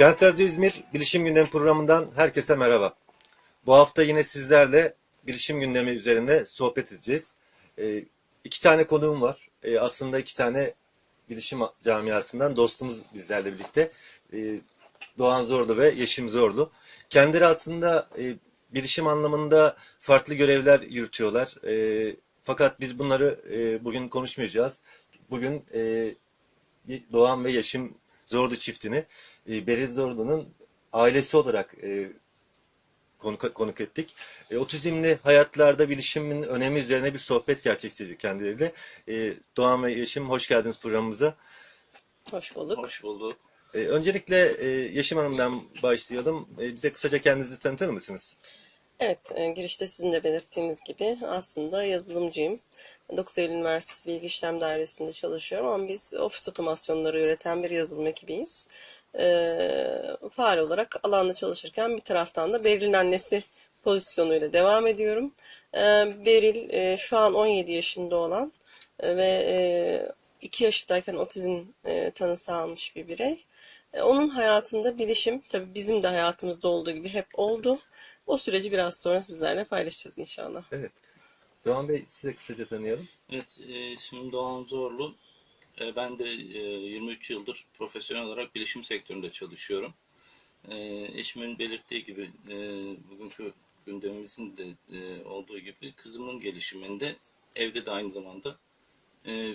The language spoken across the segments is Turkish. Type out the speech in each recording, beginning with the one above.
Kent Radyo İzmir Bilişim Gündemi programından herkese merhaba. Bu hafta yine sizlerle bilişim gündemi üzerinde sohbet edeceğiz. Ee, iki tane konuğum var. Ee, aslında iki tane bilişim camiasından dostumuz bizlerle birlikte. Ee, Doğan Zorlu ve Yeşim Zorlu. Kendileri aslında e, bilişim anlamında farklı görevler yürütüyorlar. E, fakat biz bunları e, bugün konuşmayacağız. Bugün e, Doğan ve Yeşim Zorlu çiftini e, Beril Zorlu'nun ailesi olarak e, konuk, konuk ettik. E, otizmli hayatlarda bilişimin önemi üzerine bir sohbet gerçekleştirdik kendileriyle. E, Doğan ve Yeşim hoş geldiniz programımıza. Hoş bulduk. Hoş bulduk. E, öncelikle e, Yeşim Hanım'dan başlayalım. E, bize kısaca kendinizi tanıtır mısınız? Evet, e, girişte sizin de belirttiğiniz gibi aslında yazılımcıyım. 9 Eylül Üniversitesi Bilgi İşlem Dairesi'nde çalışıyorum ama biz ofis otomasyonları üreten bir yazılım ekibiyiz. E, faal olarak alanda çalışırken bir taraftan da Beril'in annesi pozisyonuyla devam ediyorum. E, Beril e, şu an 17 yaşında olan e, ve e, 2 yaşındayken otizm e, tanısı almış bir birey. E, onun hayatında bilişim tabii bizim de hayatımızda olduğu gibi hep oldu. O süreci biraz sonra sizlerle paylaşacağız inşallah. Evet. Doğan Bey size kısaca tanıyalım. Evet, e, ismim Doğan Zorlu. E, ben de e, 23 yıldır profesyonel olarak bilişim sektöründe çalışıyorum. E, eşimin belirttiği gibi e, bugünkü gündemimizin de e, olduğu gibi kızımın gelişiminde evde de aynı zamanda e,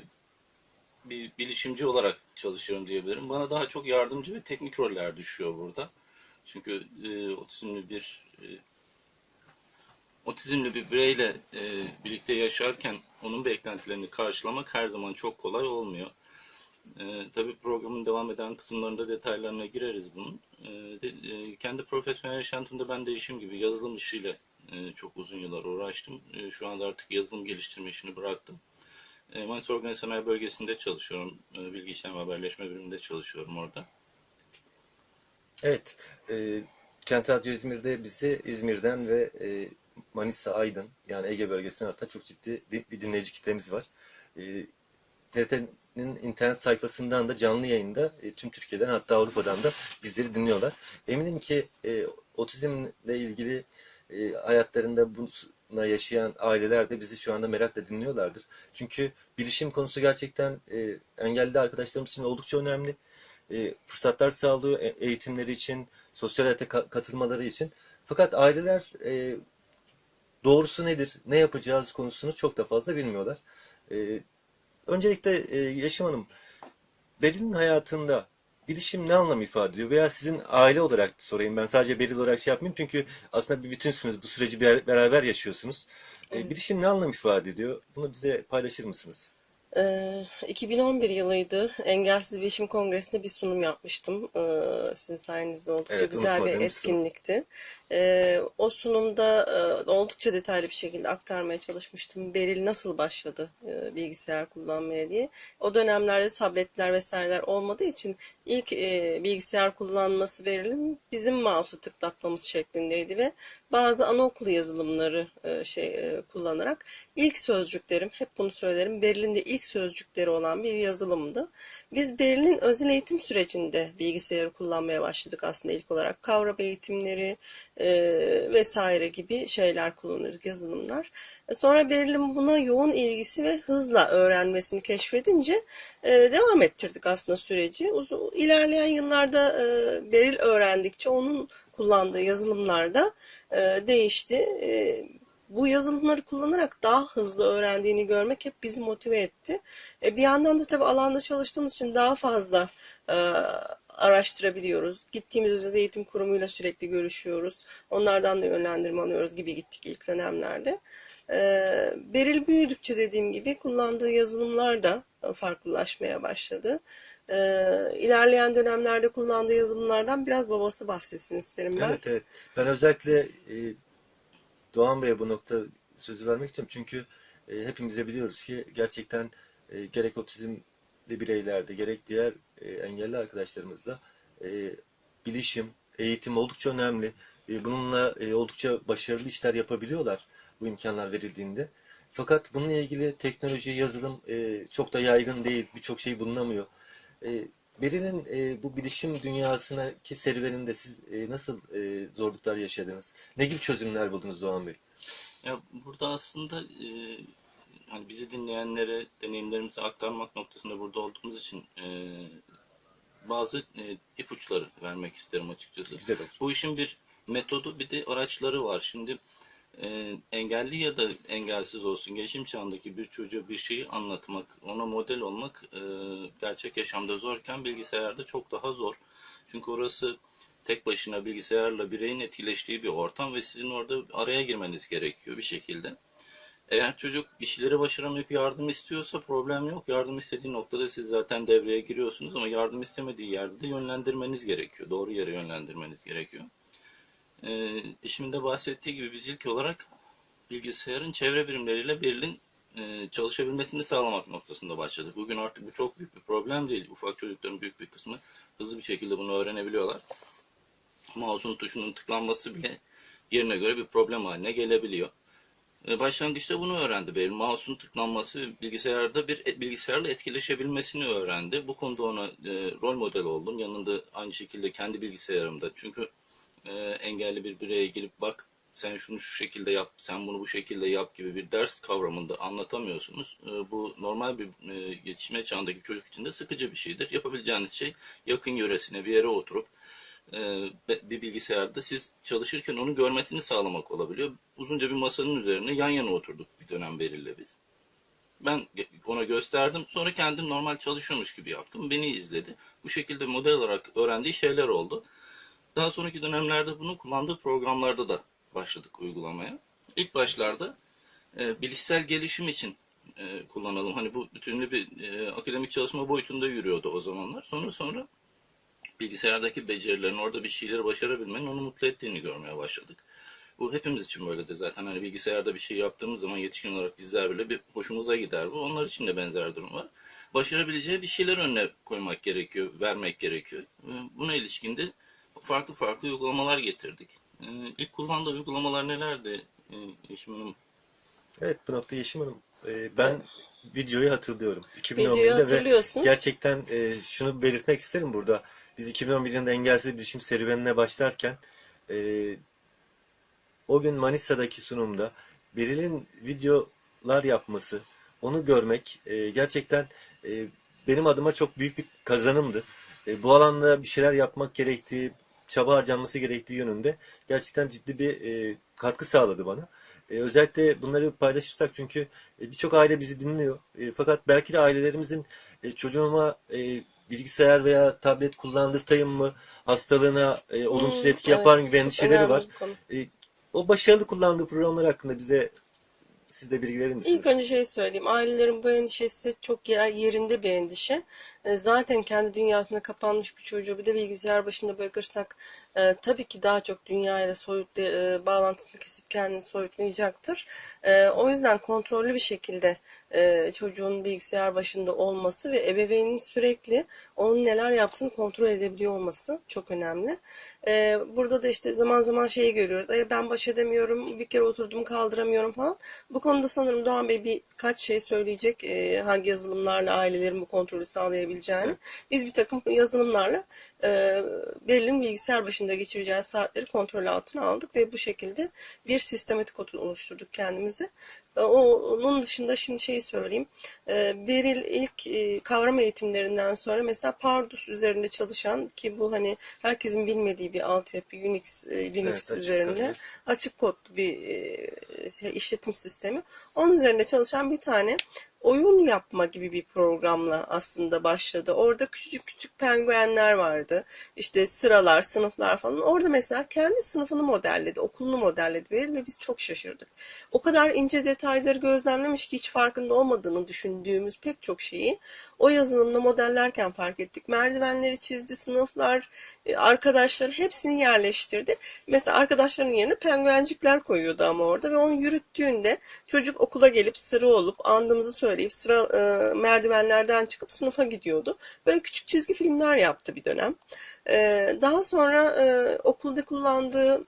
bir bilişimci olarak çalışıyorum diyebilirim. Bana daha çok yardımcı ve teknik roller düşüyor burada. Çünkü e, otizmli bir e, otizmli bir bireyle e, birlikte yaşarken onun beklentilerini karşılamak her zaman çok kolay olmuyor. E, tabii programın devam eden kısımlarında detaylarına gireriz bunun. E, de, e, kendi profesyonel yaşantımda ben de işim gibi yazılım işiyle e, çok uzun yıllar uğraştım. E, şu anda artık yazılım geliştirme işini bıraktım. E, Manisa Organize Sanayi Bölgesi'nde çalışıyorum. E, Bilgi işlem haberleşme biriminde çalışıyorum orada. Evet. E, Kent Radyo İzmir'de bizi İzmir'den ve e, Manisa, Aydın yani Ege bölgesinden hatta çok ciddi bir dinleyici kitlemiz var. E, TRT'nin internet sayfasından da canlı yayında e, tüm Türkiye'den hatta Avrupa'dan da bizleri dinliyorlar. Eminim ki e, otizmle ilgili e, hayatlarında buna yaşayan aileler de bizi şu anda merakla dinliyorlardır. Çünkü bilişim konusu gerçekten e, engelli arkadaşlarımız için oldukça önemli. Fırsatlar sağlıyor eğitimleri için, sosyal hayata katılmaları için. Fakat aileler e, doğrusu nedir, ne yapacağız konusunu çok da fazla bilmiyorlar. E, öncelikle e, Yaşım Hanım, Beril'in hayatında bilişim ne anlam ifade ediyor? Veya sizin aile olarak sorayım ben sadece Beril olarak şey yapmayayım çünkü aslında bir bütünsünüz, bu süreci beraber yaşıyorsunuz. E, bilişim ne anlam ifade ediyor? Bunu bize paylaşır mısınız? 2011 yılıydı. Engelsiz Bilişim Kongresi'nde bir sunum yapmıştım. Sizin sayenizde oldukça Evet, güzel bir etkinlikti. O sunumda oldukça detaylı bir şekilde aktarmaya çalışmıştım. Beril nasıl başladı bilgisayar kullanmaya diye. O dönemlerde tabletler vesaireler olmadığı için ilk bilgisayar kullanması Beril'in bizim mouse'u tıklatmamız şeklindeydi ve bazı anaokulu yazılımları şey kullanarak ilk sözcüklerim, hep bunu söylerim, Beril'in de ilk sözcükleri olan bir yazılımdı. Biz Beril'in özel eğitim sürecinde bilgisayarı kullanmaya başladık aslında ilk olarak. Kavram eğitimleri e, vesaire gibi şeyler kullanıyorduk, yazılımlar. E, sonra Beril'in buna yoğun ilgisi ve hızla öğrenmesini keşfedince e, devam ettirdik aslında süreci. Uzun, ilerleyen yıllarda e, Beril öğrendikçe onun kullandığı yazılımlarda e, değişti. E, bu yazılımları kullanarak daha hızlı öğrendiğini görmek hep bizi motive etti. E, bir yandan da tabii alanda çalıştığımız için daha fazla e, araştırabiliyoruz. Gittiğimiz özel eğitim kurumuyla sürekli görüşüyoruz. Onlardan da yönlendirme alıyoruz gibi gittik ilk dönemlerde. E, Beril büyüdükçe dediğim gibi kullandığı yazılımlar da farklılaşmaya başladı. E, ilerleyen dönemlerde kullandığı yazılımlardan biraz babası bahsetsin isterim ben. Evet evet. Ben özellikle e, Doğan Bey'e bu nokta sözü vermek istiyorum. Çünkü e, hepimiz biliyoruz ki gerçekten e, gerek otizmli bireylerde gerek diğer e, engelli arkadaşlarımızla e, bilişim, eğitim oldukça önemli. E, bununla e, oldukça başarılı işler yapabiliyorlar bu imkanlar verildiğinde. Fakat bununla ilgili teknoloji, yazılım e, çok da yaygın değil. Birçok şey bulunamıyor. E, Beril'in e, bu bilişim dünyasındaki serüveninde siz e, nasıl e, zorluklar yaşadınız? Ne gibi çözümler buldunuz Doğan Bey? Ya burada aslında e, hani bizi dinleyenlere deneyimlerimizi aktarmak noktasında burada olduğumuz için e, bazı e, ipuçları vermek isterim açıkçası. Güzel. Bu işin bir metodu bir de araçları var. Şimdi e, engelli ya da engelsiz olsun gelişim çağındaki bir çocuğa bir şeyi anlatmak, ona model olmak e, gerçek yaşamda zorken bilgisayarda çok daha zor. Çünkü orası tek başına bilgisayarla bireyin etkileştiği bir ortam ve sizin orada araya girmeniz gerekiyor bir şekilde. Eğer çocuk bir başaramayıp yardım istiyorsa problem yok. Yardım istediği noktada siz zaten devreye giriyorsunuz ama yardım istemediği yerde de yönlendirmeniz gerekiyor. Doğru yere yönlendirmeniz gerekiyor. Ee, eşimin bahsettiği gibi biz ilk olarak bilgisayarın çevre birimleriyle Beril'in e, çalışabilmesini sağlamak noktasında başladık. Bugün artık bu çok büyük bir problem değil. Ufak çocukların büyük bir kısmı hızlı bir şekilde bunu öğrenebiliyorlar. Mouse'un tuşunun tıklanması bile yerine göre bir problem haline gelebiliyor. E, Başlangıçta bunu öğrendi Beril. Mouse'un tıklanması bilgisayarda bir e, bilgisayarla etkileşebilmesini öğrendi. Bu konuda ona e, rol model oldum. Yanında aynı şekilde kendi bilgisayarımda. Çünkü e, engelli bir bireye girip bak sen şunu şu şekilde yap, sen bunu bu şekilde yap gibi bir ders kavramında anlatamıyorsunuz. E, bu normal bir e, yetişme çağındaki çocuk için de sıkıcı bir şeydir. Yapabileceğiniz şey yakın yöresine bir yere oturup bir bilgisayarda siz çalışırken onu görmesini sağlamak olabiliyor. Uzunca bir masanın üzerine yan yana oturduk bir dönem Beril'le biz. Ben ona gösterdim. Sonra kendim normal çalışıyormuş gibi yaptım. Beni izledi. Bu şekilde model olarak öğrendiği şeyler oldu. Daha sonraki dönemlerde bunu kullandığı programlarda da başladık uygulamaya. İlk başlarda e, bilişsel gelişim için e, kullanalım. Hani bu bütünlü bir e, akademik çalışma boyutunda yürüyordu o zamanlar. Sonra sonra bilgisayardaki becerilerin orada bir şeyleri başarabilmenin onu mutlu ettiğini görmeye başladık. Bu hepimiz için böyledir zaten. Hani bilgisayarda bir şey yaptığımız zaman yetişkin olarak bizler bile bir hoşumuza gider bu. Onlar için de benzer durum var. Başarabileceği bir şeyler önüne koymak gerekiyor, vermek gerekiyor. Ee, Buna ilişkin de farklı farklı uygulamalar getirdik. Ee, İlk kullandığı uygulamalar nelerdi ee, Yeşim Hanım? Evet bu nokta Yeşim Hanım. e, ben videoyu hatırlıyorum. Videoyu 2011'de ve hatırlıyorsunuz. gerçekten e, şunu belirtmek isterim burada. Biz 2011 yılında engelsiz bilişim serüvenine başlarken e, o gün Manisa'daki sunumda Beril'in videolar yapması, onu görmek e, gerçekten e, benim adıma çok büyük bir kazanımdı. E, bu alanda bir şeyler yapmak gerektiği, çaba harcanması gerektiği yönünde gerçekten ciddi bir e, katkı sağladı bana. E, özellikle bunları paylaşırsak çünkü e, birçok aile bizi dinliyor. E, fakat belki de ailelerimizin e, çocuğuma e, bilgisayar veya tablet kullandırtayım mı, hastalığına e, olumsuz Hmm, etki yapar evet, gibi çok endişeleri var. E, o başarılı kullandığı programlar hakkında bize siz de bilgi verir misiniz? İlk önce şey söyleyeyim. Ailelerin bu endişesi çok yer, yerinde bir endişe. E, Zaten kendi dünyasına kapanmış bir çocuğu bir de bilgisayar başında bırakırsak e, tabii ki daha çok dünyayla soyut e, bağlantısını kesip kendini soyutlayacaktır. E, o yüzden kontrollü bir şekilde e, çocuğun bilgisayar başında olması ve ebeveynin sürekli onun neler yaptığını kontrol edebiliyor olması çok önemli. E, burada da işte zaman zaman şeyi görüyoruz. Ay ben baş edemiyorum, bir kere oturdum kaldıramıyorum falan. Bu konuda sanırım Doğan Bey birkaç şey söyleyecek. E, hangi yazılımlarla ailelerin bu kontrolü sağlayabileceğini. Biz bir takım yazılımlarla e, Beril'in bilgisayar başında geçireceği saatleri kontrol altına aldık ve bu şekilde bir sistematik oluşturduk kendimize. E, o- Onun dışında şimdi şeyi söyleyeyim. E, Beril ilk e, kavram eğitimlerinden sonra mesela Pardus üzerinde çalışan ki bu hani herkesin bilmediği bir altyapı Unix, Linux Evet, açık üzerinde kaynak. açık kodlu bir şey, işletim sistemi. Onun üzerinde çalışan bir tane oyun yapma gibi bir programla aslında başladı. Orada küçücük küçük penguenler vardı. İşte sıralar, sınıflar falan. Orada mesela kendi sınıfını modelledi, okulunu modelledi ve biz çok şaşırdık. O kadar ince detayları gözlemlemiş ki hiç farkında olmadığını düşündüğümüz pek çok şeyi o yazılımda modellerken fark ettik. Merdivenleri çizdi, sınıflar, e, arkadaşlar hepsini yerleştirdi. Mesela arkadaşların yerine penguencikler koyuyordu ama orada ve onu yürüttüğünde çocuk okula gelip sıra olup andımızı söyleyip sıra e, merdivenlerden çıkıp sınıfa gidiyordu. Böyle küçük çizgi filmler yaptı bir dönem. E, daha sonra e, okulda kullandığı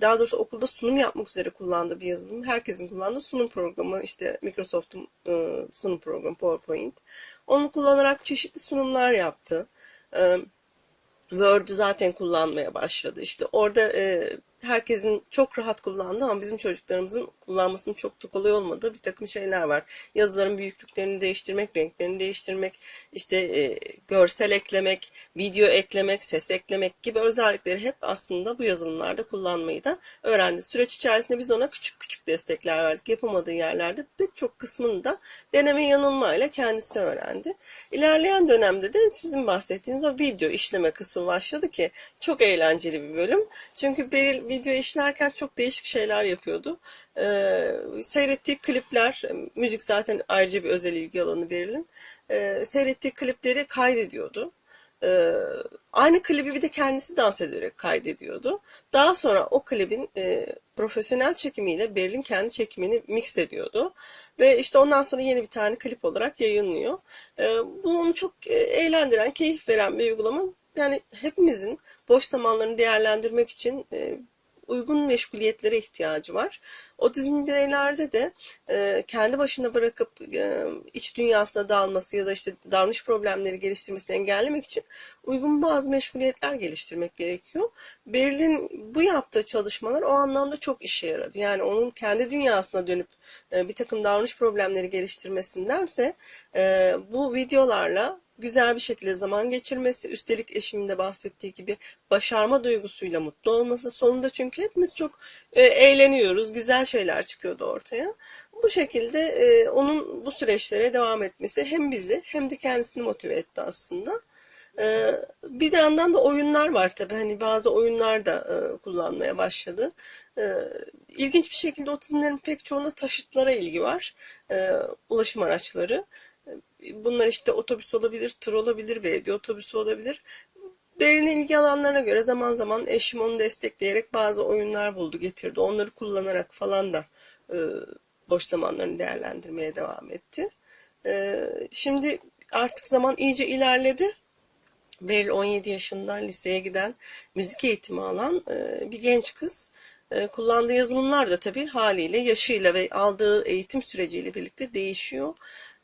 daha doğrusu okulda sunum yapmak üzere kullandığı bir yazılım. Herkesin kullandığı sunum programı işte Microsoft'un e, sunum programı PowerPoint. Onu kullanarak çeşitli sunumlar yaptı. E, Word'ü zaten kullanmaya başladı. İşte orada e, herkesin çok rahat kullandığı ama bizim çocuklarımızın kullanmasının çok da kolay olmadığı bir takım şeyler var. Yazıların büyüklüklerini değiştirmek, renklerini değiştirmek, işte e, görsel eklemek, video eklemek, ses eklemek gibi özellikleri hep aslında bu yazılımlarda kullanmayı da öğrendi. Süreç içerisinde biz ona küçük küçük destekler verdik. Yapamadığı yerlerde pek çok kısmını da deneme yanılmayla kendisi öğrendi. İlerleyen dönemde de sizin bahsettiğiniz o video işleme kısmı başladı ki çok eğlenceli bir bölüm. Çünkü Beril video işlerken çok değişik şeyler yapıyordu. Ee, seyrettiği klipler, müzik zaten ayrıca bir özel ilgi alanı Beril'in. Ee, seyrettiği klipleri kaydediyordu. Ee, aynı klibi bir de kendisi dans ederek kaydediyordu. Daha sonra o klibin e, profesyonel çekimiyle Beril'in kendi çekimini mix ediyordu. Ve işte ondan sonra yeni bir tane klip olarak yayınlıyor. Ee, bu onu çok e, eğlendiren, keyif veren bir uygulama. Yani hepimizin boş zamanlarını değerlendirmek için e, uygun meşguliyetlere ihtiyacı var. Otizm bireylerde de e, kendi başına bırakıp e, iç dünyasına dalması ya da işte davranış problemleri geliştirmesini engellemek için uygun bazı meşguliyetler geliştirmek gerekiyor. Beril'in bu yaptığı çalışmalar o anlamda çok işe yaradı. Yani onun kendi dünyasına dönüp e, bir takım davranış problemleri geliştirmesindense e, bu videolarla güzel bir şekilde zaman geçirmesi, üstelik eşimin de bahsettiği gibi başarma duygusuyla mutlu olması. Sonunda çünkü hepimiz çok e, eğleniyoruz, güzel şeyler çıkıyordu ortaya. Bu şekilde e, onun bu süreçlere devam etmesi hem bizi hem de kendisini motive etti aslında. E, bir de yandan da oyunlar var tabii. Hani bazı oyunlar da e, kullanmaya başladı. E, ilginç bir şekilde otizmlerin pek çoğunda taşıtlara ilgi var. E, ulaşım araçları. Bunlar işte otobüs olabilir, tır olabilir, belediye otobüsü olabilir. Belirli ilgi alanlarına göre zaman zaman eşim onu destekleyerek bazı oyunlar buldu, getirdi. Onları kullanarak falan da e, boş zamanlarını değerlendirmeye devam etti. E, şimdi artık zaman iyice ilerledi. Beril 17 yaşından liseye giden, müzik eğitimi alan e, bir genç kız. E, kullandığı yazılımlar da tabii haliyle yaşıyla ve aldığı eğitim süreciyle birlikte değişiyor.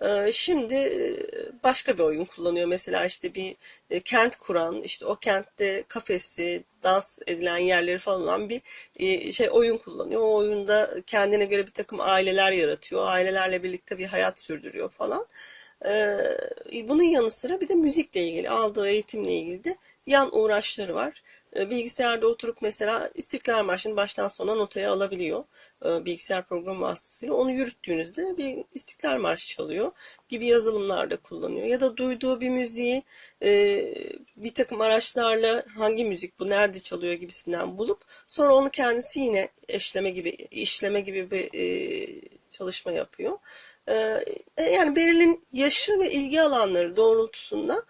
E, şimdi e, başka bir oyun kullanıyor. Mesela işte bir e, kent kuran, işte o kentte kafesi, dans edilen yerleri falan olan bir e, şey oyun kullanıyor. O oyunda kendine göre bir takım aileler yaratıyor. Ailelerle birlikte bir hayat sürdürüyor falan. E, bunun yanı sıra bir de müzikle ilgili, aldığı eğitimle ilgili de yan uğraşları var. E, bilgisayarda oturup mesela İstiklal Marşı'nı baştan sona notaya alabiliyor. E, bilgisayar programı vasıtasıyla. Onu yürüttüğünüzde bir İstiklal Marşı çalıyor gibi yazılımlarda kullanıyor. Ya da duyduğu bir müziği e, bir takım araçlarla hangi müzik bu, nerede çalıyor gibisinden bulup sonra onu kendisi yine eşleme gibi, işleme gibi bir çalışma yapıyor. Yani Beril'in yaşı ve ilgi alanları doğrultusunda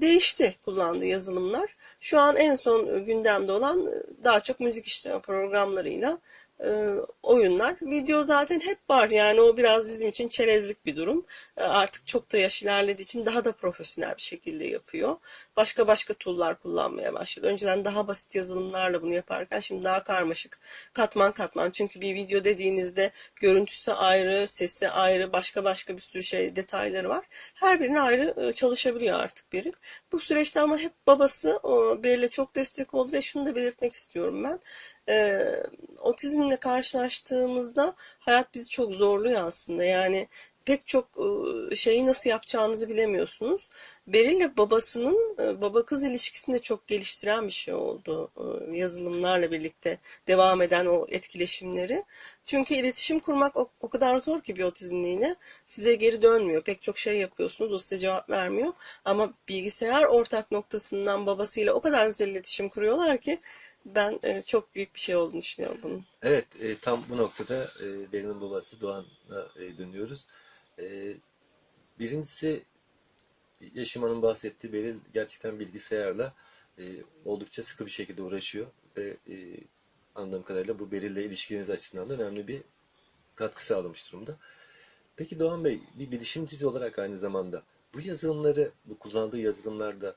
değişti kullandığı yazılımlar. Şu an en son gündemde olan daha çok müzik işleme programlarıyla oyunlar. Video zaten hep var yani o biraz bizim için çerezlik bir durum. Artık çok da yaş ilerlediği için daha da profesyonel bir şekilde yapıyor. Başka başka tool'lar kullanmaya başladı. Önceden daha basit yazılımlarla bunu yaparken şimdi daha karmaşık. Katman katman. Çünkü bir video dediğinizde görüntüsü ayrı, sesi ayrı, başka başka bir sürü şey detayları var. Her birine ayrı çalışabiliyor artık Beril. Bu süreçte ama hep babası Beril'e çok destek oldu ve şunu da belirtmek istiyorum ben. Ee, otizmle karşılaştığımızda hayat bizi çok zorluyor aslında. Yani pek çok şeyi nasıl yapacağınızı bilemiyorsunuz. Beril babasının baba kız ilişkisini de çok geliştiren bir şey oldu. Yazılımlarla birlikte devam eden o etkileşimleri. Çünkü iletişim kurmak o, o kadar zor ki bir otizmliğine. Size geri dönmüyor. Pek çok şey yapıyorsunuz. O size cevap vermiyor. Ama bilgisayar ortak noktasından babasıyla o kadar güzel iletişim kuruyorlar ki ben e, çok büyük bir şey olduğunu düşünüyorum bunun. Evet, e, tam bu noktada e, Beril'in babası Doğan'a e, dönüyoruz. E, birincisi Yaşıman'ın bahsettiği Beril gerçekten bilgisayarla e, oldukça sıkı bir şekilde uğraşıyor ve e, anladığım kadarıyla bu Beril'le ilişkiniz açısından da önemli bir katkı sağlamış durumda. Peki Doğan Bey, bir bilişimci olarak aynı zamanda bu yazılımları, bu kullandığı yazılımlarda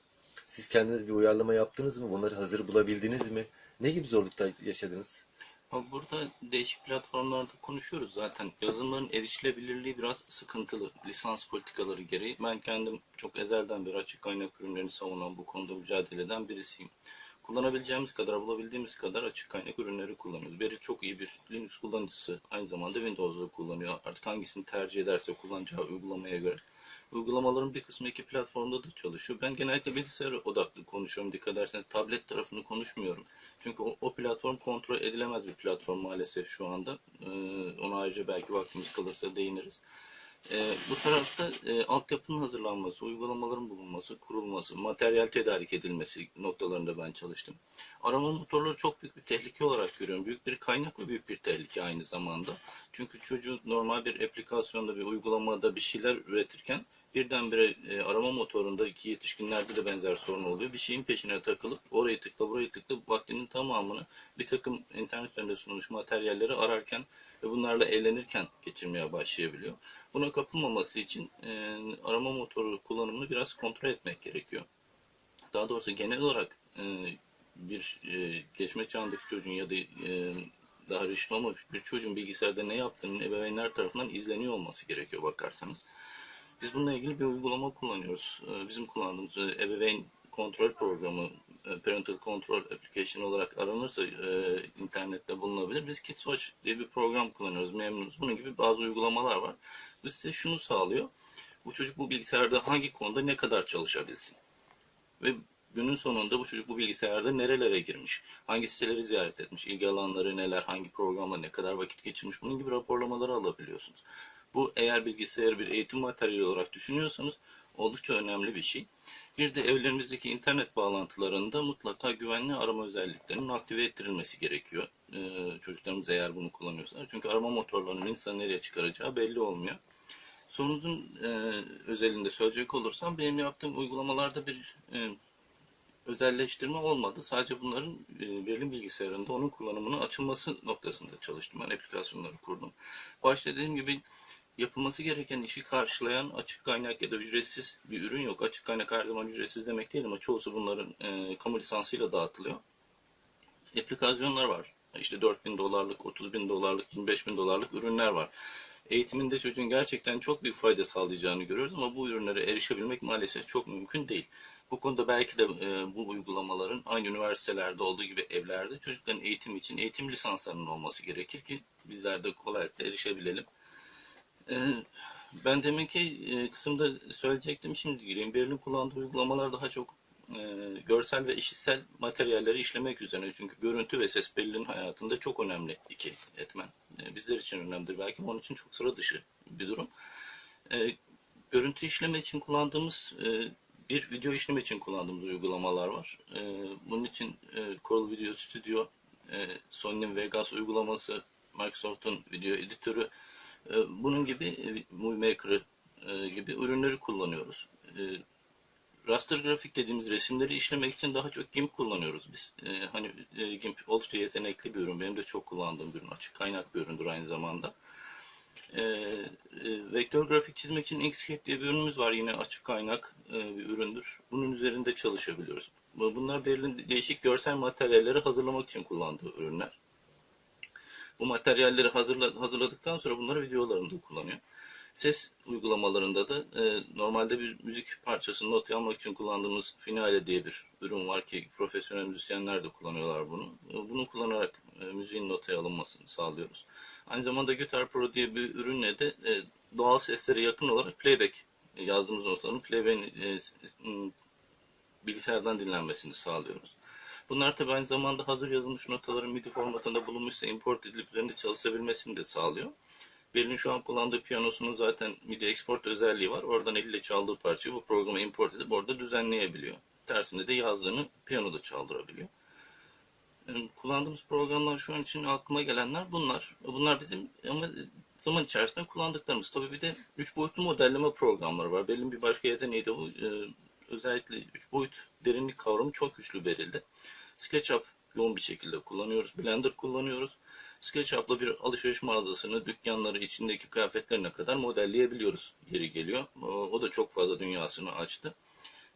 Siz kendiniz bir uyarlama yaptınız mı? Bunları hazır bulabildiniz mi? Ne gibi zorluklar yaşadınız? Burada değişik platformlarda konuşuyoruz zaten. Yazılımların erişilebilirliği biraz sıkıntılı. Lisans politikaları gereği. Ben kendim çok ezelden beri açık kaynak ürünlerini savunan, bu konuda mücadele eden birisiyim. Kullanabileceğimiz kadar, bulabildiğimiz kadar açık kaynak ürünleri kullanıyoruz. Beri çok iyi bir Linux kullanıcısı. Aynı zamanda Windows'u kullanıyor. Artık hangisini tercih ederse kullanacağı uygulamaya göre. Uygulamaların bir kısmı iki platformda da çalışıyor. Ben genellikle bilgisayar odaklı konuşuyorum. Dikkat ederseniz tablet tarafını konuşmuyorum. Çünkü o, o platform kontrol edilemez bir platform maalesef şu anda. Ee, ona ayrıca belki vaktimiz kalırsa değiniriz. Ee, bu tarafta e, altyapının hazırlanması, uygulamaların bulunması, kurulması, materyal tedarik edilmesi noktalarında ben çalıştım. Arama motorları çok büyük bir tehlike olarak görüyorum. Büyük bir kaynak ve büyük bir tehlike aynı zamanda. Çünkü çocuğu normal bir aplikasyonda, bir uygulamada bir şeyler üretirken birdenbire e, arama motorundaki yetişkinlerde de benzer sorun oluyor. Bir şeyin peşine takılıp orayı tıkla burayı tıkla vaktinin tamamını bir takım internet üzerinde sunulmuş materyalleri ararken ve bunlarla eğlenirken geçirmeye başlayabiliyor. Buna kapılmaması için e, arama motoru kullanımını biraz kontrol etmek gerekiyor. Daha doğrusu genel olarak e, bir e, geçme çağındaki çocuğun ya da e, daha reşit olmamış bir çocuğun bilgisayarda ne yaptığının ebeveynler tarafından izleniyor olması gerekiyor bakarsanız. Biz bununla ilgili bir uygulama kullanıyoruz. Ee, Bizim kullandığımız e, ebeveyn kontrol programı e, Parental Control Application olarak aranırsa e, internette bulunabilir. Biz KidsWatch diye bir program kullanıyoruz. Memnunuz. Bunun gibi bazı uygulamalar var. Bu size şunu sağlıyor. Bu çocuk bu bilgisayarda hangi konuda ne kadar çalışabilsin? Ve günün sonunda bu çocuk bu bilgisayarda nerelere girmiş? Hangi siteleri ziyaret etmiş? ilgi alanları neler? Hangi programla ne kadar vakit geçirmiş? Bunun gibi raporlamaları alabiliyorsunuz. Bu eğer bilgisayarı bir eğitim materyali olarak düşünüyorsanız oldukça önemli bir şey. Bir de evlerimizdeki internet bağlantılarında mutlaka güvenli arama özelliklerinin aktive ettirilmesi gerekiyor. Ee, çocuklarımız eğer bunu kullanıyorsa. Çünkü arama motorlarının insanı nereye çıkaracağı belli olmuyor. Sorunuzun e, özelinde söyleyecek olursam benim yaptığım uygulamalarda bir e, özelleştirme olmadı. Sadece bunların e, verim bilgisayarında onun kullanımının açılması noktasında çalıştım. Ben aplikasyonları kurdum. Başta dediğim gibi yapılması gereken işi karşılayan açık kaynak ya da ücretsiz bir ürün yok. Açık kaynak her zaman ücretsiz demek değil ama çoğusu bunların e, kamu lisansıyla dağıtılıyor. Aplikasyonlar var. İşte 4000 dolarlık, 30 bin dolarlık, 25 bin dolarlık ürünler var. Eğitiminde çocuğun gerçekten çok büyük fayda sağlayacağını görüyoruz ama bu ürünlere erişebilmek maalesef çok mümkün değil. Bu konuda belki de e, bu uygulamaların aynı üniversitelerde olduğu gibi evlerde çocukların eğitim için eğitim lisanslarının olması gerekir ki bizler de kolaylıkla erişebilelim. Ee, Ben deminki e, kısımda söyleyecektim şimdi gireyim. Berlin kullandığı uygulamalar daha çok e, görsel ve işitsel materyalleri işlemek üzerine. Çünkü görüntü ve ses Berlin'in hayatında çok önemli iki etmen. E, Bizler için önemlidir belki onun için çok sıra dışı bir durum. E, Görüntü işleme için kullandığımız e, bir video işleme için kullandığımız uygulamalar var. E, Bunun için e, Corel Video Studio, e, Sony'nin Vegas uygulaması, Microsoft'un video editörü, e, bunun gibi e, Movie Maker'ı e, gibi ürünleri kullanıyoruz. E, Raster grafik dediğimiz resimleri işlemek için daha çok GIMP kullanıyoruz biz. E, hani e, GIMP oldukça yetenekli bir ürün. Benim de çok kullandığım bir ürün. Açık kaynak bir üründür aynı zamanda. E, e, vektör grafik çizmek için Inkscape diye bir ürünümüz var. Yine açık kaynak e, bir üründür. Bunun üzerinde çalışabiliyoruz. Bunlar belirli değişik görsel materyalleri hazırlamak için kullandığı ürünler. Bu materyalleri hazırla, hazırladıktan sonra bunları videolarında kullanıyor. Ses uygulamalarında da e, normalde bir müzik parçasını not almak için kullandığımız Finale diye bir ürün var ki profesyonel müzisyenler de kullanıyorlar bunu. E, bunu kullanarak e, müziğin notaya alınmasını sağlıyoruz. Aynı zamanda Guitar Pro diye bir ürünle de e, doğal seslere yakın olarak playback e, yazdığımız notların playback e, bilgisayardan dinlenmesini sağlıyoruz. Bunlar tabi aynı zamanda hazır yazılmış notaların MIDI formatında bulunmuşsa import edilip üzerinde çalışabilmesini de sağlıyor. Berlin şu an kullandığı piyanosunun zaten MIDI export özelliği var. Oradan eliyle çaldığı parçayı bu programa import edip orada düzenleyebiliyor. Tersinde de yazdığını piyanoda çaldırabiliyor. Yani kullandığımız programlar şu an için aklıma gelenler bunlar. Bunlar bizim ama zaman içerisinde kullandıklarımız. Tabii bir de 3 boyutlu modelleme programları var. Berlin bir başka yeteneği de bu. Ee, özellikle 3 boyut derinlik kavramı çok güçlü Beril'de. SketchUp yoğun bir şekilde kullanıyoruz. Blender kullanıyoruz. SketchUp'la bir alışveriş mağazasını, dükkanları, içindeki kıyafetlerine kadar modelleyebiliyoruz yeri geliyor. O, o da çok fazla dünyasını açtı.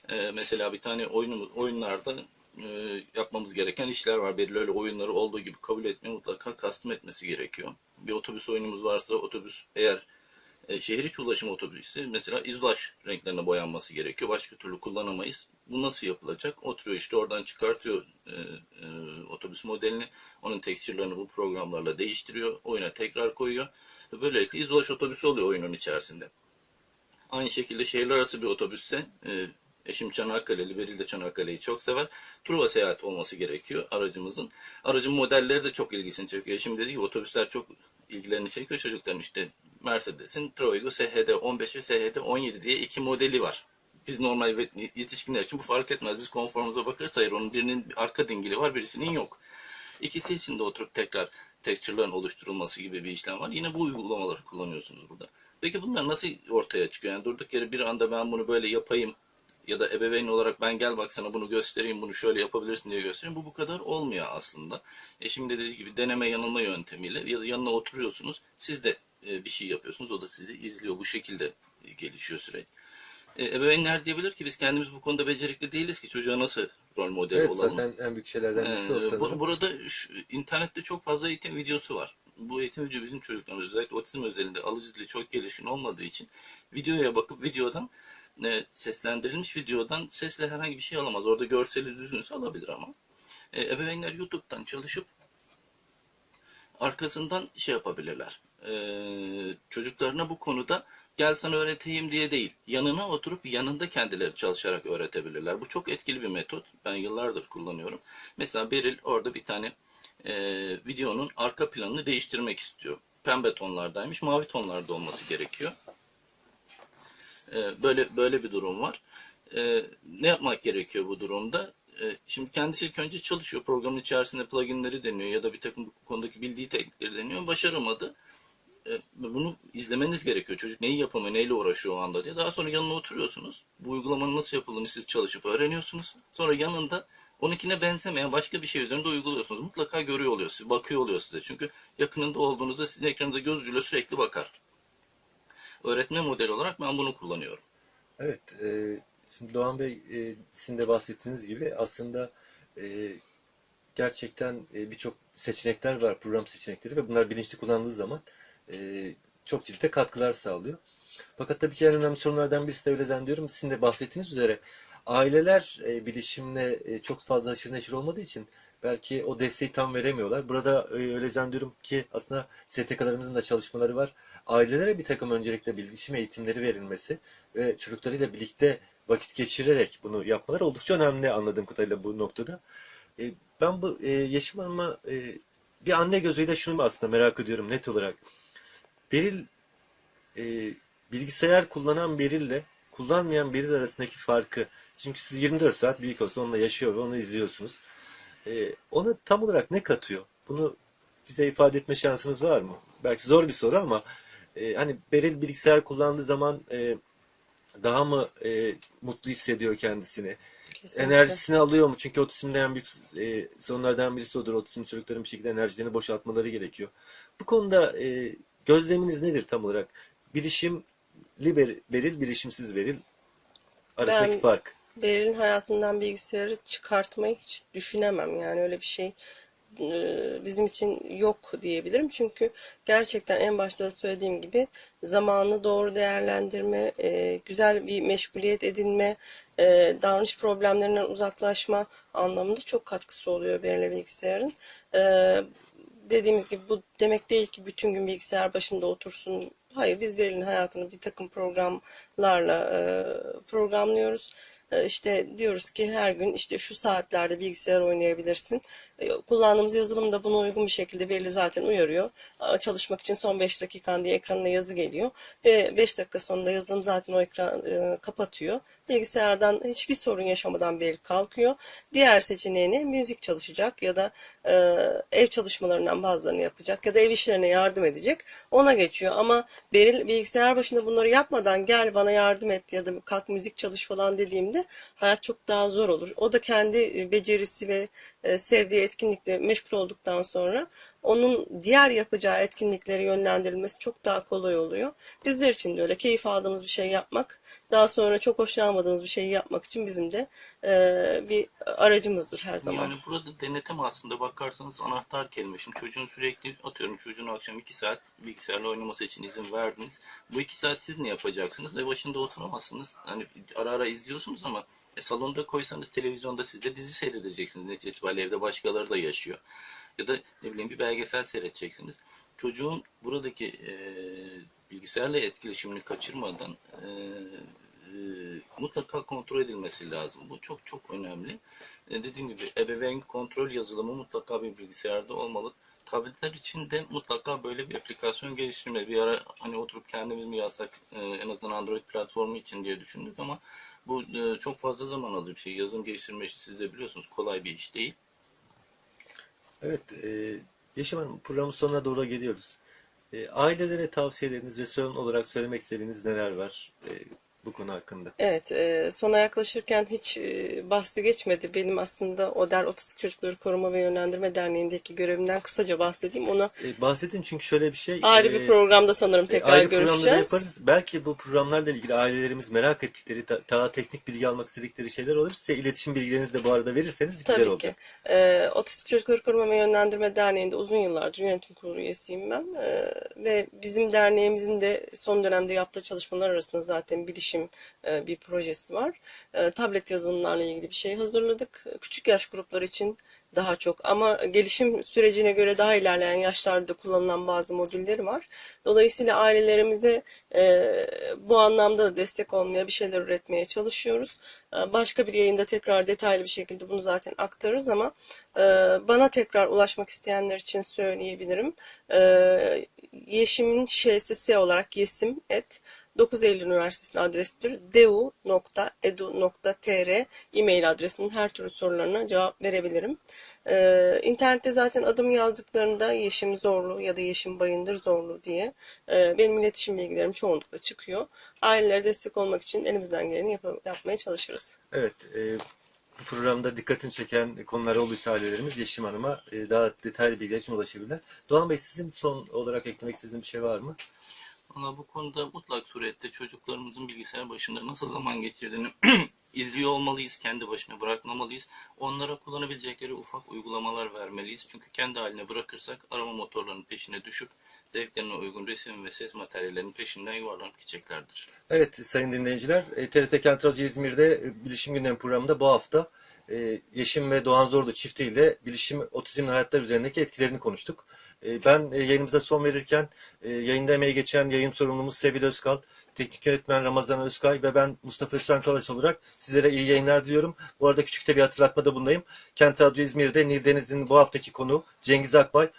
E, mesela bir tane oyunumuz, oyunlarda e, yapmamız gereken işler var. Belirli oyunları olduğu gibi kabul etmiyor. Mutlaka custom etmesi gerekiyor. Bir otobüs oyunumuz varsa otobüs eğer e, şehir içi ulaşım otobüsü mesela izlaş renklerine boyanması gerekiyor. Başka türlü kullanamayız. Bu nasıl yapılacak? Oturuyor işte oradan çıkartıyor e, e, otobüs modelini. Onun tekstürlerini bu programlarla değiştiriyor. Oyuna tekrar koyuyor. Böylelikle izlaş otobüsü oluyor oyunun içerisinde. Aynı şekilde şehirler arası bir otobüsse e, eşim Çanakkale'li, Beril de Çanakkale'yi çok sever. Truva seyahat olması gerekiyor aracımızın. Aracın modelleri de çok ilgisini çekiyor. Eşim dedi ki otobüsler çok ilgilerini çekiyor. Çocukların işte Mercedes'in Travigo SHD 15 ve SHD 17 diye iki modeli var. Biz normal yetişkinler için bu fark etmez. Biz konforumuza bakarız. Hayır onun birinin arka dingili var birisinin yok. İkisi için de oturup tekrar texture'ların oluşturulması gibi bir işlem var. Yine bu uygulamaları kullanıyorsunuz burada. Peki bunlar nasıl ortaya çıkıyor? Yani durduk yere bir anda ben bunu böyle yapayım ya da ebeveyn olarak ben gel bak sana bunu göstereyim, bunu şöyle yapabilirsin diye göstereyim. Bu bu kadar olmuyor aslında. Eşim de dediği gibi deneme yanılma yöntemiyle ya da yanına oturuyorsunuz. Siz de e, bir şey yapıyorsunuz. O da sizi izliyor. Bu şekilde e, gelişiyor süreç. E, ebeveynler diyebilir ki biz kendimiz bu konuda becerikli değiliz ki çocuğa nasıl rol model Evet olalım. zaten en büyük şeylerden birisi o Ee, bu- burada şu, internette çok fazla eğitim videosu var. Bu eğitim video bizim çocuklarımız özellikle otizm özelinde alıcı dili çok gelişkin olmadığı için videoya bakıp videodan e, seslendirilmiş videodan sesle herhangi bir şey alamaz. Orada görseli düzgünse alabilir ama. E, ebeveynler YouTube'dan çalışıp arkasından şey yapabilirler. E, çocuklarına bu konuda gel sana öğreteyim diye değil. Yanına oturup yanında kendileri çalışarak öğretebilirler. Bu çok etkili bir metot. Ben yıllardır kullanıyorum. Mesela Beril orada bir tane e, videonun arka planını değiştirmek istiyor. Pembe tonlardaymış, mavi tonlarda olması gerekiyor. E, böyle böyle bir durum var. E, ne yapmak gerekiyor bu durumda? E, şimdi kendisi ilk önce çalışıyor. Programın içerisinde pluginleri deniyor ya da bir takım konudaki bildiği teknikleri deniyor. Başaramadı. Bunu izlemeniz gerekiyor. Çocuk neyi yapamıyor, neyle uğraşıyor o anda diye. Daha sonra yanına oturuyorsunuz. Bu uygulamanın nasıl yapıldığını siz çalışıp öğreniyorsunuz. Sonra yanında onunkine benzemeyen başka bir şey üzerinde uyguluyorsunuz. Mutlaka görüyor oluyor, bakıyor oluyor size. Çünkü yakınında olduğunuzda sizin ekranınıza göz ucuyla sürekli bakar. Öğretme modeli olarak ben bunu kullanıyorum. Evet, e, şimdi Doğan Bey e, sizin de bahsettiğiniz gibi aslında e, gerçekten e, birçok seçenekler var, program seçenekleri ve bunlar bilinçli kullanıldığı zaman e, çok ciddi katkılar sağlıyor. Fakat tabii ki en önemli sorunlardan birisi de öyle zannediyorum. Sizin de bahsettiğiniz üzere aileler e, bilişimle e, çok fazla haşır neşir olmadığı için belki o desteği tam veremiyorlar. Burada e, öyle zannediyorum ki aslında STK'larımızın da çalışmaları var. Ailelere bir takım öncelikle bilişim eğitimleri verilmesi ve çocuklarıyla birlikte vakit geçirerek bunu yapmaları oldukça önemli anladığım kadarıyla bu noktada. E, ben bu e, Yeşim Hanım'a bir anne gözüyle şunu aslında merak ediyorum net olarak. Beril bilgisayar kullanan Beril'le kullanmayan Beril arasındaki farkı çünkü siz 24 saat büyük olsun onunla yaşıyor ve onu izliyorsunuz. E, ona tam olarak ne katıyor? Bunu bize ifade etme şansınız var mı? Belki zor bir soru ama e, hani Beril bilgisayar kullandığı zaman e, daha mı e, mutlu hissediyor kendisini? Kesinlikle. Enerjisini alıyor mu? Çünkü otizmde en büyük e, sorunlardan birisi odur. Otizm çocukların bir şekilde enerjilerini boşaltmaları gerekiyor. Bu konuda e, gözleminiz nedir tam olarak? Bilişimli ber- beril, bilişimsiz beril arasındaki Ben- fark. Beril'in hayatından bilgisayarı çıkartmayı hiç düşünemem. Yani öyle bir şey e, bizim için yok diyebilirim. Çünkü gerçekten en başta da söylediğim gibi zamanı doğru değerlendirme, e, güzel bir meşguliyet edinme, e, davranış problemlerinden uzaklaşma anlamında çok katkısı oluyor Beril'e bilgisayarın. Dediğimiz gibi bu demek değil ki bütün gün bilgisayar başında otursun. Hayır, biz Beril'in hayatını bir takım programlarla programlıyoruz. E, İşte diyoruz ki her gün işte şu saatlerde bilgisayar oynayabilirsin. E, Kullandığımız yazılım da buna uygun bir şekilde Beril zaten uyarıyor. Çalışmak için son 5 dakikan diye ekranına yazı geliyor. Ve 5 dakika sonunda yazılım zaten o ekran e, kapatıyor. Bilgisayardan hiçbir sorun yaşamadan Beril kalkıyor. Diğer seçeneğini müzik çalışacak ya da ev çalışmalarından bazılarını yapacak ya da ev işlerine yardım edecek. Ona geçiyor ama Beril bilgisayar başında bunları yapmadan gel bana yardım et ya da kalk müzik çalış falan dediğimde hayat çok daha zor olur. O da kendi e, becerisi ve e, sevdiği etkinlikle meşgul olduktan sonra onun diğer yapacağı etkinliklere yönlendirilmesi çok daha kolay oluyor. Bizler için de öyle keyif aldığımız bir şey yapmak, daha sonra çok hoşlanmadığımız bir şeyi yapmak için bizim de e, bir aracımızdır her zaman. Yani burada denetim aslında bakarsanız anahtar kelime. Şimdi çocuğun sürekli atıyorum çocuğun akşam 2 saat bilgisayarla oynaması için izin verdiniz. Bu 2 saat siz ne yapacaksınız? Ve başında oturamazsınız. Hani ara ara izliyorsunuz ama e, salonda koysanız televizyonda siz de dizi seyredeceksiniz. Netice itibariyle evde başkaları da yaşıyor. Ya da ne bileyim bir belgesel seyredeceksiniz. Çocuğun buradaki e, bilgisayarla etkileşimini kaçırmadan e, e, mutlaka kontrol edilmesi lazım. Bu çok çok önemli. E, dediğim gibi ebeveyn kontrol yazılımı mutlaka bir bilgisayarda olmalı. Tabletler için de mutlaka böyle bir aplikasyon geliştirmeli. Bir ara hani oturup kendimiz mi yazsak e, en azından Android platformu için diye düşündük ama bu e, çok fazla zaman alır bir şey. Yazılım geliştirme siz de biliyorsunuz kolay bir iş değil. Evet, e, Yeşim Hanım programın sonuna doğru geliyoruz. E, ailelere tavsiyeleriniz ve son olarak söylemek istediğiniz neler var e, bu konu hakkında? Evet, e, sona yaklaşırken hiç e, bahsi geçmedi. Benim aslında ODER Otistik Çocukları Koruma ve Yönlendirme Derneği'ndeki görevimden kısaca bahsedeyim. Onu E, bahsedin çünkü şöyle bir şey. ayrı e, bir programda sanırım e, tekrar ayrı programları görüşeceğiz. yaparız. Belki bu programlarla ilgili ailelerimiz merak ettikleri, ta- daha teknik bilgi almak istedikleri şeyler olur. Size iletişim bilgilerinizi de bu arada verirseniz güzel Tabii olacak. ki. Ee, Otistik Çocukları Koruma ve Yönlendirme Derneği'nde uzun yıllardır yönetim kurulu üyesiyim ben. Ee, ve bizim derneğimizin de son dönemde yaptığı çalışmalar arasında zaten bilişim e, bir projesi var. Ee, tablet yazılımlarla ilgili bir şey hazırladık. Küçük yaş grupları için daha çok ama gelişim sürecine göre daha ilerleyen yaşlarda kullanılan bazı modülleri var. Dolayısıyla ailelerimize e, bu anlamda da destek olmaya bir şeyler üretmeye çalışıyoruz. E, Başka bir yayında tekrar detaylı bir şekilde bunu zaten aktarırız ama e, bana tekrar ulaşmak isteyenler için söyleyebilirim. E, Yeşim'in ş'si olarak yesim et 9 Eylül Üniversitesi'nin adresidir. deu.edu.tr e-mail adresinin her türlü sorularına cevap verebilirim. Ee, internette zaten adım yazdıklarında Yeşim Zorlu ya da Yeşim Bayındır Zorlu diye e, benim iletişim bilgilerim çoğunlukla çıkıyor. Ailelere destek olmak için elimizden geleni yap- yapmaya çalışırız. Evet, e, bu programda dikkatini çeken konular olduysa ailelerimiz Yeşim Hanım'a e, daha detaylı bilgiler için ulaşabilirler. Doğan Bey sizin son olarak eklemek istediğiniz bir şey var mı? Ama bu konuda mutlak surette çocuklarımızın bilgisayar başında nasıl zaman geçirdiğini izliyor olmalıyız, kendi başına bırakmamalıyız. Onlara kullanabilecekleri ufak uygulamalar vermeliyiz. Çünkü kendi haline bırakırsak arama motorlarının peşine düşüp zevklerine uygun resim ve ses materyallerinin peşinden yuvarlanıp gideceklerdir. Evet sayın dinleyiciler, e, TRT Kent Radyo İzmir'de e, Bilişim Gündemi programında bu hafta e, Yeşim ve Doğan Zorlu çiftiyle bilişim otizmli hayatlar üzerindeki etkilerini konuştuk. E, Ben e, yayınımıza son verirken e, yayında emeği geçen yayın sorumlumuz Sevil Özkal, teknik yönetmen Ramazan Özkay ve ben Mustafa Özcan Kalaç olarak sizlere iyi yayınlar diliyorum. Bu arada küçük de bir hatırlatmada bulunayım. Kent Radyo İzmir'de Nil Deniz'in bu haftaki konuğu Cengiz Akbay.